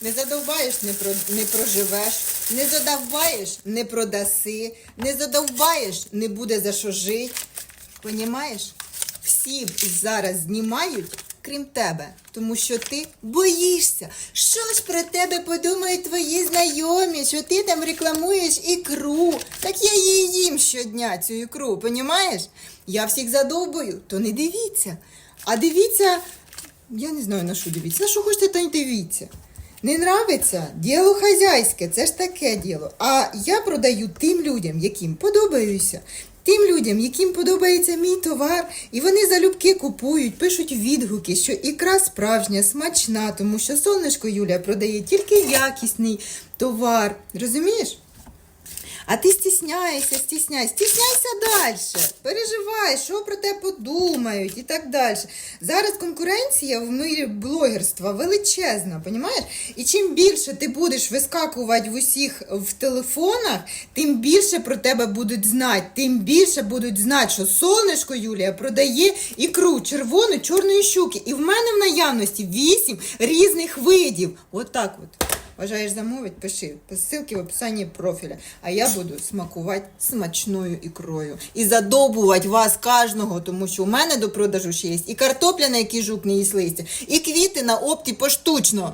Не задовбаєш, не, про, не проживеш, не задовбаєш, не продаси, не задовбаєш, не буде за що жити. Понімаєш? Всі зараз знімають, крім тебе, тому що ти боїшся. Що ж про тебе подумають твої знайомі, що ти там рекламуєш ікру? Так я її їм щодня, цю ікру, понімаєш? Я всіх задовбую, то не дивіться. А дивіться, я не знаю на що дивіться. На що хочете, то й дивіться. Не нравиться? Діло хазяйське, це ж таке діло. А я продаю тим людям, яким подобаюся. Тим людям, яким подобається мій товар, і вони залюбки купують, пишуть відгуки, що ікра справжня, смачна, тому що сонечко Юля продає тільки якісний товар. Розумієш? А ти стісняєшся, стісняйся, стісняйся далі. Переживай, що про тебе подумають і так далі. Зараз конкуренція в мирі блогерства величезна, понімаєш? І чим більше ти будеш вискакувати в усіх в телефонах, тим більше про тебе будуть знати, тим більше будуть знати, що сонечко Юлія продає ікру червону чорної щуки. І в мене в наявності вісім різних видів. Отак от. Бажаєш замовити, пиши посилки в описанні профіля. А я буду смакувати смачною ікрою. І задобувати вас кожного, тому що у мене до продажу ще є і картопля, на якій жук не їсть листя, і квіти на опті поштучно.